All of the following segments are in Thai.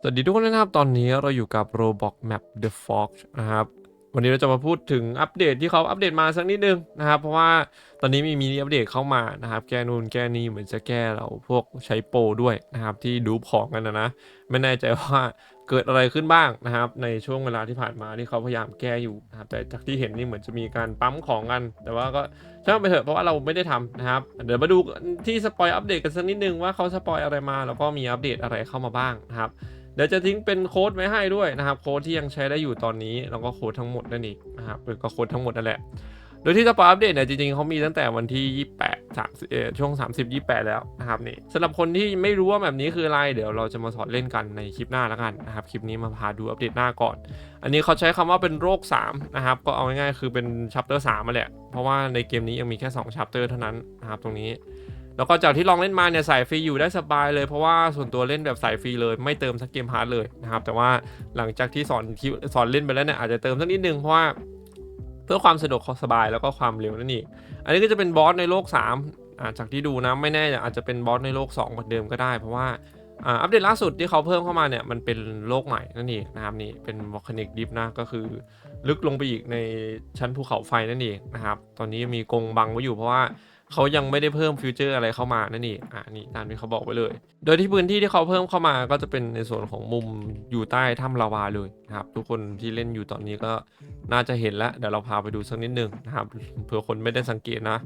สวัสดีทุกคนนะครับ ตอนนี้เราอยู่กับ Roblox Map The Fox นะครับ วันนี้เราจะมาพูดถึงอัปเดตที่เขาอัปเดตมาสักนิดนึงนะครับ เพราะว่าตอนนี้มีมินิอัปเดตเข้ามานะครับ แก้นูนแก้นี่เหมือนจะแก้เราพวกใช้โปรด้วยนะครับ ที่ดูของกันนะนะ ไม่แน่ใจว่าเกิดอะไรขึ้นบ้างนะครับ ในช่วงเวลาที่ผ่านมาที่เขาพยายามแก้อยู่นะครับ แต่จากที่เห็นนี่เหมือนจะมีการปั๊มของกัน แต่ว่าก็ช่างไปเถอะเพราะว่าเราไม่ได้ทำนะครับ เดี๋ยวมาดูที่สปอยอัปเดตกันสักนิดนึงว่าเขาสปอยอะไรมาแล้วก็มีอัปเดตอะไรเข้ามาบ้างนะครับ ดี๋ยวจะทิ้งเป็นโค้ดไว้ให้ด้วยนะครับ โค้ดที่ยังใช้ได้อยู่ตอนนี้แล้วก็โค้ดทั้งหมดนั่นเองนะครับหรือก็โค้ดทั้งหมดนั่นแหละ โดยที่สปอยอัปเดตเนี่ยจริงๆเขามีตั้งแต่วันที่ 28 30เอ่อช่วง 30 28 แล้วนะครับนี่สำหรับคนที่ไม่รู้ว่าแบบนี้คืออะไร เดี๋ยวเราจะมาสอนเล่นกันในคลิปหน้าแล้วกันนะครับคลิปนี้มาพาดูอัปเดตหน้าก่อน อันนี้เขาใช้คำว่าเป็นโรค 3 นะครับ ก็เอาง่ายๆคือเป็นชัปเตอร์3มาแหละเพราะว่าในเกมนี้ยังมีแค่2ชัปเตอร์เท่านั้นนะครับตรงนี้ แล้วก็จากที่ลองเล่นมาเนี่ยใส่ฟรีอยู่ได้สบายเลยเพราะว่าส่วนตัวเล่นแบบใส่ฟรีเลยไม่เติมสักเกมฮาร์ดเลยนะครับแต่ว่าหลังจากที่สอนที่สอนเล่นไปแล้วเนี่ยอาจจะเติมสักนิดนึงเพราะว่าเพื่อความสะดวกสบายแล้วก็ความเร็วนั่นเองอันนี้ก็จะเป็นบอสในโลก3อ่าจากที่ดูนะไม่แน่อาจจะเป็นบอสในโลก2เหมือนเดิมก็ได้ เพราะว่าอ่าอัปเดตล่าสุดที่เขาเพิ่มเข้ามาเนี่ยมันเป็นโลกใหม่นั่นเองนะครับนี่เป็นวอลคานิกดิฟนะก็คือลึกลงไปอีกในชั้นภูเขาไฟนั่นเองนะครับตอนนี้มีกรงบังไว้อยู่เพราะว่า เขายังไม่ได้เพิ่มฟิวเจอร์อะไรเข้ามานั่นเองอ่านี่ตามที่เขาบอกไว้เลย โดยที่พื้นที่ที่เขาเพิ่มเข้ามาก็จะเป็นในส่วนของมุมอยู่ใต้ถ้ำลาวาเลยนะครับ ทุกคนที่เล่นอยู่ตอนนี้ก็น่าจะเห็นแล้วเดี๋ยวเราพาไปดูสักนิดนึงนะครับเผื่อคนไม่ได้สังเกตนะ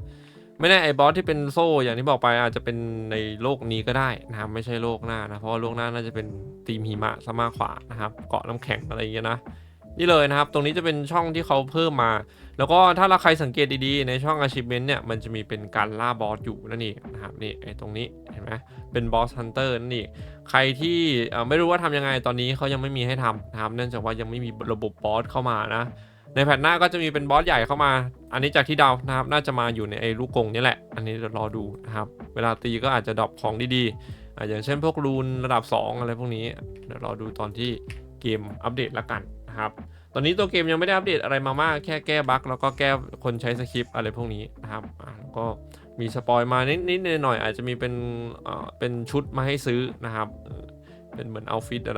ไม่แน่ไอ้บอสที่เป็นโซ่อย่างที่บอกไปอาจจะเป็นในโลกนี้ก็ได้นะครับไม่ใช่โลกหน้านะเพราะว่าโลกหน้าน่าจะเป็นทีมหิมะซะมากกว่านะครับเกาะน้ำแข็งอะไรอย่างเงี้ยนะ นี่เลยนะครับ ตรงนี้จะเป็นช่องที่เขาเพิ่มมา แล้วก็ถ้าเราใครสังเกตดีๆ ในช่อง achievement เนี่ย มันจะมีเป็นการล่าบอสอยู่นั่นเองนะครับ นี่ไอ้ตรงนี้เห็นไหมเป็นบอสฮันเตอร์นั่นเองใครที่ไม่รู้ว่าทำยังไงตอนนี้เขายังไม่มีให้ทำนะครับ เนื่องจากว่ายังไม่มีระบบบอสเข้ามานะ ในแผ่นหน้าก็จะมีเป็นบอสใหญ่เข้ามา อันนี้จากที่เดานะครับ น่าจะมาอยู่ในไอ้ลูกกงนี่แหละ อันนี้รอดูนะครับ เวลาตีก็อาจจะดรอปของดีๆออย่างเช่นพวกรูนระดับ 2 อะไรพวกนี้ เดี๋ยวรอดูตอนที่เกมอัปเดตละกัน นะครับ ตอนนี้ตัวเกมยังไม่ได้อัปเดตอะไรมามาก แค่แก้บั๊กแล้วก็แก้คนใช้สคริปต์อะไรพวกนี้นะครับก็มีสปอยมานิดนิดหน่อยๆอาจจะมีเป็นเป็นชุดมาให้ซื้อนะครับ เป็นเหมือนเอาฟิตนะ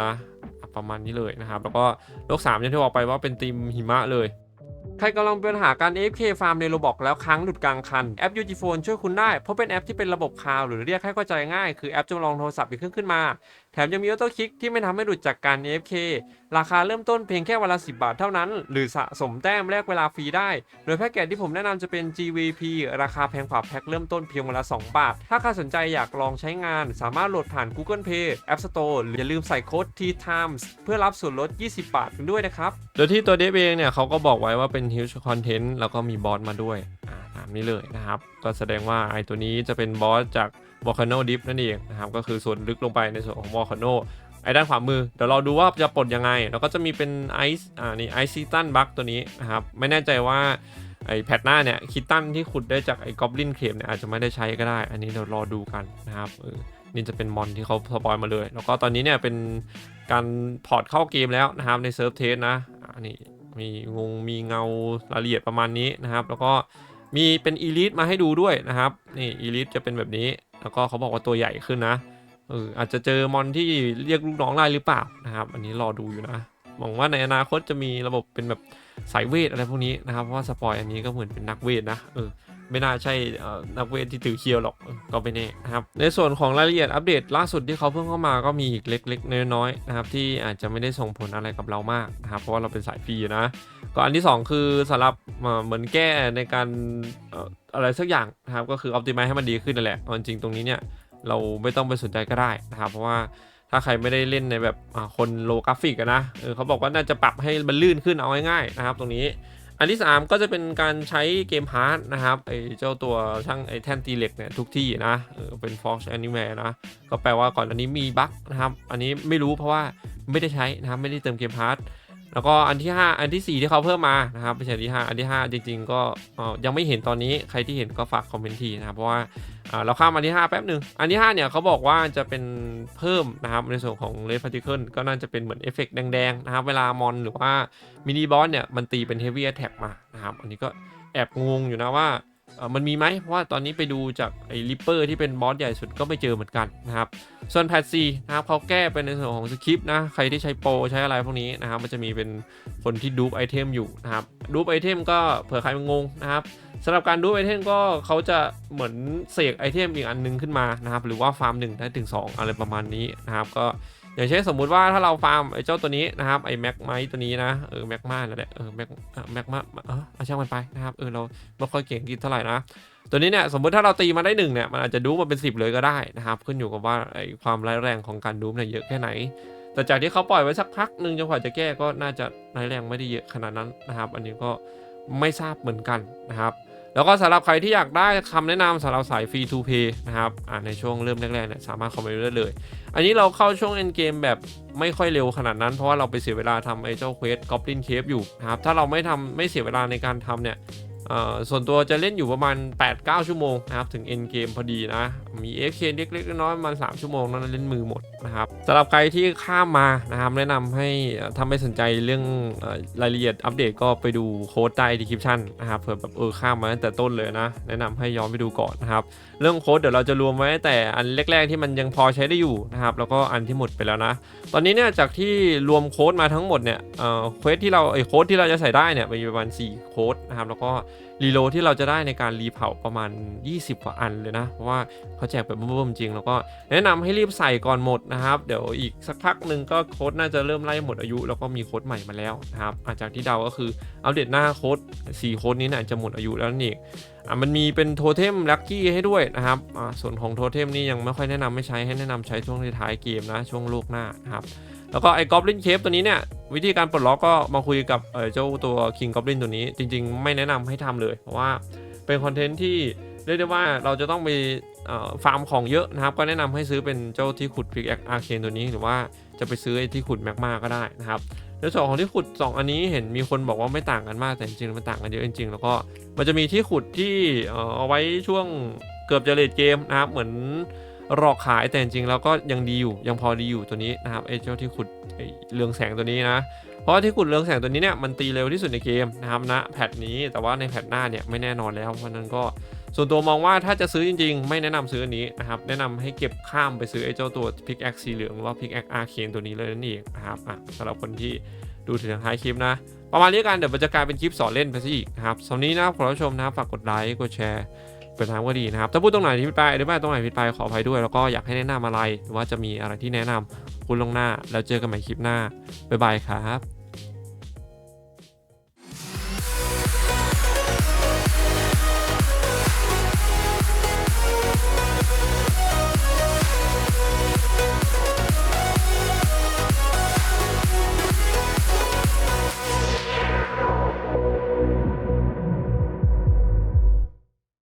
อะประมาณนี้เลยนะครับ แล้วก็โลก3อย่างที่บอกไปว่าเป็นทีมหิมะเลยใครกำลังเป็นปัญหาการ AFK ฟาร์มในโรบอกแล้วค้างหลุดกลางคัน แอป UG Phone ช่วยคุณได้ เพราะเป็นแอปที่เป็นระบบคลาวหรือเรียกให้เข้าใจง่าย คือแอปจำลองโทรศัพท์อีกเครื่องขึ้นมา แถมยังมีออโต้คลิกที่ไม่ทำให้หลุดจากการ AFK ราคาเริ่มต้นเพียงแค่วันละ 10 บาทเท่านั้น หรือสะสมแต้มแลกเวลาฟรีได้ โดยแพ็กเกจที่ผมแนะนำจะเป็น GVP ราคาแพงกว่าแพ็คเริ่มต้นเพียงวันละ 2 บาท ถ้าใครสนใจอยากลองใช้งาน สามารถโหลดผ่าน Google Play App Store หรืออย่าลืมใส่โค้ด T Times เพื่อรับส่วนลด 20 บาทกันด้วยนะครับ โดยที่ตัวเดฟเองเนี่ยเขาก็บอกไว้ว่าเป็น huge content แล้วก็มีบอสมาด้วยตามนี้เลยนะครับ ก็แสดงว่าไอตัวนี้จะเป็นบอสจาก Volcano Deep นั่นเองนะครับก็คือส่วนลึกลงไปในส่วนของ Volcano ไอ้ด้านขวามือ เดี๋ยวเราดูว่าจะปลดยังไง แล้วก็จะมีเป็นไอซ์อ่านี่ไอซีตันบัคตัวนี้นะครับ ไม่แน่ใจว่าไอ้แพทหน้าเนี่ยคิตตันที่ขุดได้จากไอ้กอบลินเคมเนี่ยอาจจะไม่ได้ใช้ก็ได้ อันนี้เดี๋ยวรอดูกันนะครับเออนี่จะเป็นมอนที่เขาสปอยมาเลย แล้วก็ตอนนี้เนี่ยเป็นการพอร์ตเข้าเกมแล้วนะครับในเซิร์ฟเทสนะอันนี้มีงงมีเงารายละเอียดประมาณนี้นะครับ แล้วก็มีเป็นอีลิทมาให้ดูด้วยนะครับนี่อีลิทจะเป็นแบบนี้ แล้วก็เขาบอกว่าตัวใหญ่ขึ้นนะเอออาจจะเจอมอนที่เรียกลูกน้องได้หรือเปล่านะครับอันนี้รอดูอยู่นะหวังว่าในอนาคตจะมีระบบเป็นแบบสายเวทอะไรพวกนี้นะครับเพราะว่าสปอยอันนี้ก็เหมือนเป็นนักเวทนะเออไม่น่าใช่นักเวทที่ถือเคียวหรอกก็ไม่แน่นะครับในส่วนของรายละเอียดอัปเดตล่าสุดที่เขาเพิ่งเข้ามาก็มีอีกเล็ก ๆ น้อยๆนะครับที่อาจจะไม่ได้ส่งผลอะไรกับเรามากนะครับเพราะว่าเราเป็นสายฟรีนะ ก็อันที่ 2 คือสำหรับเหมือนแก้ในการอะไรสักอย่างนะครับก็คือ optimize ให้มันดีขึ้นนั่นแหละเอาจริงตรงนี้เนี่ยเราไม่ต้องไปสนใจก็ได้นะครับ เพราะว่าถ้าใครไม่ได้เล่นในแบบคนโลกราฟิกนะเออเขาบอกว่าน่าจะปรับให้มันลื่นขึ้นเอาง่ายๆนะครับ ตรงนี้ อันที่ 3 ก็จะเป็นการใช้เกมฮาร์ดนะครับไอเจ้าตัวช่างไอแท่นตีเหล็กเนี่ยทุกที่นะเออเป็น Fox Anime นะ ก็แปลว่าก่อนอันนี้มีบั๊กนะครับ อันนี้ไม่รู้เพราะว่าไม่ได้ใช้นะครับไม่ได้เติมเกมฮาร์ด แล้วก็อันที่ 5 อันทีสี่ 4 ที่เขาเพิ่มมานะครับไม่ใช่อันที่ 5 อันที่ 5 จริง ๆ ก็ยังไม่เห็นตอนนี้ใครที่เห็นก็ฝากคอมเมนต์ทีนะครับเพราะว่าเราข้ามอันที่ 5 แป๊บหนึ่งอันที่ 5 เนี่ยเขาบอกว่าจะเป็นเพิ่มนะครับในส่วนของ Red Particle ก็น่าจะเป็นเหมือนเอฟเฟกต์แดงๆนะครับเวลามอนหรือว่ามินิบอสเนี่ยมันตีเป็น Heavy Attack มานะครับอันนี้ก็แอบงงอยู่นะว่า มันมีไหมเพราะว่าตอนนี้ไปดูจากไอ้ริปเปอร์ที่เป็นบอสใหญ่สุดก็ไม่เจอเหมือนกันนะครับ ส่วนแพทซีนะครับเขาแก้เป็นในส่วนของสคริปต์นะ ใครที่ใช้โปรใช้อะไรพวกนี้นะครับ มันจะมีเป็นคนที่ดูปไอเทมอยู่นะครับ ดูปไอเทมก็เผื่อใครมันงงนะครับสำหรับการดูไอเทมก็เขาจะเหมือนเสกไอเทมอีกอันนึงขึ้นมานะครับ หรือว่าฟาร์มหนึ่งได้ถึง2อะไรประมาณนี้นะครับก็ อย่างเช่นสมมุติว่าถ้าเราฟาร์มไอ้เจ้าตัวนี้นะครับไอ้แม็กไมตัวนี้นะเออแม็กมานั่นแหละเออแม็กแม็กมาเออเอาช่างมันไปนะครับเออเราไม่ค่อยเก่งกินเท่าไหร่นะตัวนี้เนี่ยสมมุติถ้าเราตีมาได้หนึ่งเนี่ยมันอาจจะดูมาเป็น 10 เลยก็ได้นะครับขึ้นอยู่กับว่าไอ้ความร้ายแรงของการดูมเนี่ยเยอะแค่ไหน แต่จากที่เขาปล่อยไว้สักพักหนึ่งจนกว่าจะแก้ก็น่าจะร้ายแรงไม่ได้เยอะขนาดนั้นนะครับ อันนี้ก็ไม่ทราบเหมือนกันนะครับ แล้วก็สำหรับใครที่อยากได้คำแนะนำสำหรับสายฟรีทูเพย์นะครับในช่วงเริ่มแรกๆเนี่ยสามารถคอมเมนต์ได้เลย อันนี้เราเข้าช่วงเอ็นเกมแบบไม่ค่อยเร็วขนาดนั้น เพราะว่าเราไปเสียเวลาทำไอ้เจ้าเควสกอบลินเคฟอยู่นะครับถ้าเราไม่ทำไม่เสียเวลาในการทำเนี่ยส่วนตัวจะเล่นอยู่ประมาณ 8-9 ชั่วโมงนะครับ ถึง end game พอดีนะ มี FK เล็กๆน้อยๆประมาณ 3 ชั่วโมงนั้นเล่นมือหมด นะครับสำหรับใครที่ข้ามมานะครับแนะนำให้เอ่อถ้าไม่สนใจเรื่องรายละเอียดอัปเดตก็ไปดูโค้ดใต้ description นะครับเผื่อแบบเออข้ามมาตั้งแต่ต้นเลยนะ แนะนำให้ย้อนไปดูก่อนนะครับเรื่องโค้ดเดี๋ยวเราจะรวมไว้แต่อันแรก ๆ ที่มันยังพอใช้ได้อยู่นะครับแล้วก็อันที่หมดไปแล้วนะ ตอนนี้เนี่ยจากที่รวมโค้ดมาทั้งหมดเนี่ยเอ่อเควสที่เราไอ้โค้ดที่เราจะใส่ได้เนี่ยมีประมาณ4โค้ดนะครับแล้วก็รีโลที่เราจะได้ในการรีเผาประมาณ 20 กว่าอันเลยนะเพราะว่าเขาแจกแบบเบิ่มๆจริง แล้วก็แนะนำให้รีบใส่ก่อนหมดนะครับ เดี๋ยวอีกสักพักหนึ่งก็โค้ดน่าจะเริ่มไล่หมดอายุ แล้วก็มีโค้ดใหม่มาแล้วนะครับอาจากที่เดาก็คืออัปเดตหน้าโค้ด4โค้ดนี้นี่ยจะหมดอายุแล้วนั่นเองอะมันมีเป็นโทเทมลัคกี้ให้ด้วยนะครับอ่าส่วนของโทเทมนี่ยังไม่ค่อยแนะนำไม่ใช้ให้แนะนำใช้ช่วงท้ายเกมนะช่วงโลกหน้านะครับแล้วก็ไอ้กอบลินเคฟตัวนี้เนี่ยวิธีการปลดล็อกก็มาคุยกับเจ้าตัว King Goblin ตัวนี้ จริง ๆ ไม่แนะนำให้ทำเลย เพราะว่าเป็นคอนเทนต์ที่เรียกได้ว่าเราจะต้องไป ฟาร์มของเยอะนะครับ ก็แนะนำให้ซื้อเป็นเจ้าที่ขุดพิกแอคอาร์เคนตัวนี้หรือว่าจะไปซื้อไอ้ที่ขุดแมกมาก็ได้นะครับในส่วนของที่ขุด 2 อันนี้เห็นมีคนบอกว่าไม่ต่างกันมากแต่จริงๆมันต่างกันเยอะจริงๆ แล้วก็มันจะมีที่ขุดที่เอาไว้ช่วงเกือบจะเลดเกมนะครับเหมือนรอขายแต่จริงๆแล้วก็ยังดีอยู่ยังพอดีอยู่ตัวนี้นะครับไอ้เจ้าที่ขุดเรืองแสงตัวนี้นะเพราะที่ขุดเรืองแสงตัวนี้เนี่ยมันตีเร็วที่สุดในเกมนะครับณแพทนี้แต่ว่าในแพทหน้าเนี่ยไม่แน่นอนแล้วเพราะฉะนั้นก็ ส่วนตัวมองว่าถ้าจะซื้อจริง ๆ ไม่แนะนำซื้ออันนี้นะครับ แนะนำให้เก็บข้ามไปซื้อไอ้เจ้าตัวพิกแอคสีเหลืองหรือว่าพิกแอคอาร์เคนตัวนี้เลยนั่นเองนะครับอะสำหรับคนที่ดูถึงท้ายคลิปนะ ประมาณนี้กันเดี๋ยวมันจะกลายเป็นคลิปสอนเล่นไปซะอีกนะครับสำหรับนี้นะครับขอรับชมนะครับฝากกดไลค์กดแชร์เป็นทางก็ดีนะครับ ถ้าพูดตรงไหนที่ผิดไปหรือไม่ตรงไหนผิดไปขออภัยด้วย แล้วก็อยากให้แนะนำอะไร หรือว่าจะมีอะไรที่แนะนำคุณลงหน้า แล้วเจอกันใหม่คลิปหน้าบ๊ายบายครับ